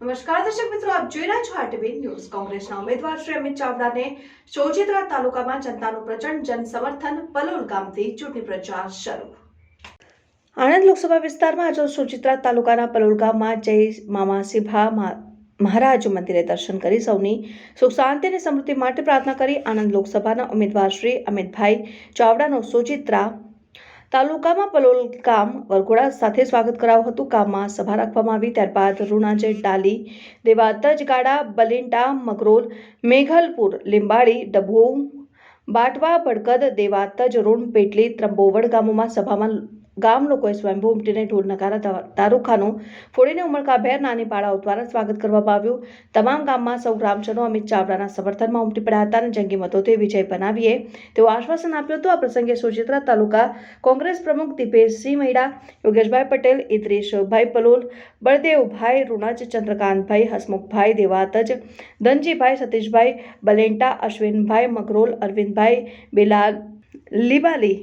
નમસ્કાર દર્શક મિત્રો, આપ જોઈ રહ્યા છો આરટીવી ન્યૂઝ. કોંગ્રેસના ઉમેદવાર શ્રી અમિત ચાવડાને સોજિત્રા તાલુકામાં જનતાનું પ્રચંડ જનસમર્થન પલોલ ગામથી ચૂંટણી પ્રચાર શરૂ. આણંદ લોકસભા વિસ્તારમાં આજે સોજિત્રા તાલુકાના પલોલ ગામમાં જય મામા સિભા મહારાજ મંદિરે દર્શન કરી સૌની સુખ શાંતિ અને સમૃદ્ધિ માટે પ્રાર્થના કરી આણંદ લોકસભાના ઉમેદવાર શ્રી અમિતભાઈ ચાવડાનો સોજિત્રા તાલુકામાં પલોલ ગામ વરઘોડા સાથે સ્વાગત કરાયું હતું. ગામમાં સભા રાખવામાં આવી. ત્યારબાદ રૂણાજે ડાલી, દેવાતજ ગાડા બલિંટા મગરોલ, મેઘલપુર, લીંબાડી, ડભોઉ, બાટવા ભડકદ દેવાતજ, રૂણ, પેટલી, ત્રંબોવડ ગામોમાં સભામાં ગામ લોકોએ સ્વયંભૂ ઉમટીને ઢોલ નગારા તારુખાનું ફોડીને ઉમળકાભેર નાની પાડાઓ દ્વારા સ્વાગત કરવામાં આવ્યું. તમામ ગામમાં સૌ ગ્રામજનો અમિત ચાવડાના સમર્થનમાં ઉમટી પડ્યા હતા અને જંગી મતોથી વિજય બનાવીએ. તેવું આશ્વાસન આપ્યું હતું. આ પ્રસંગે સુચિત્રા તાલુકા કોંગ્રેસ પ્રમુખ દીપેશસિંહ મૈડા, યોગેશભાઈ પટેલ ઇદ્રીશભાઈ પલોલ, બળદેવભાઈ રૂણજ, ચંદ્રકાંતભાઈ હસમુખભાઈ દેવાતજ, ધનજીભાઈ સતીશભાઈ બલેન્ટા અશ્વિનભાઈ મગરોલ, અરવિંદભાઈ બિલાલ લીબાલી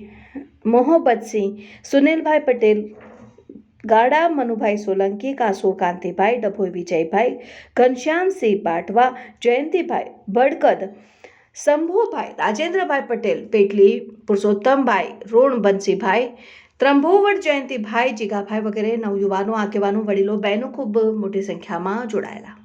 મોહબ્બતસિંહ સુનિલભાઈ પટેલ, ગાડા મનુભાઈ સોલંકી કાસુર કાંતિભાઈ, ડભોઈ વિજયભાઈ, ઘનશ્યામસિંહ પાટવા જયંતિભાઈ ભડકદ શંભુભાઈ રાજેન્દ્રભાઈ પટેલ, પેટલી, પુરુષોત્તમભાઈ રોણ બંસીભાઈ ત્રંભોવડ જયંતિભાઈ, જીગાભાઈ વગેરે નવયુવાનો, આગેવાનો, વડીલો, બહેનો ખૂબ મોટી સંખ્યામાં જોડાયેલા.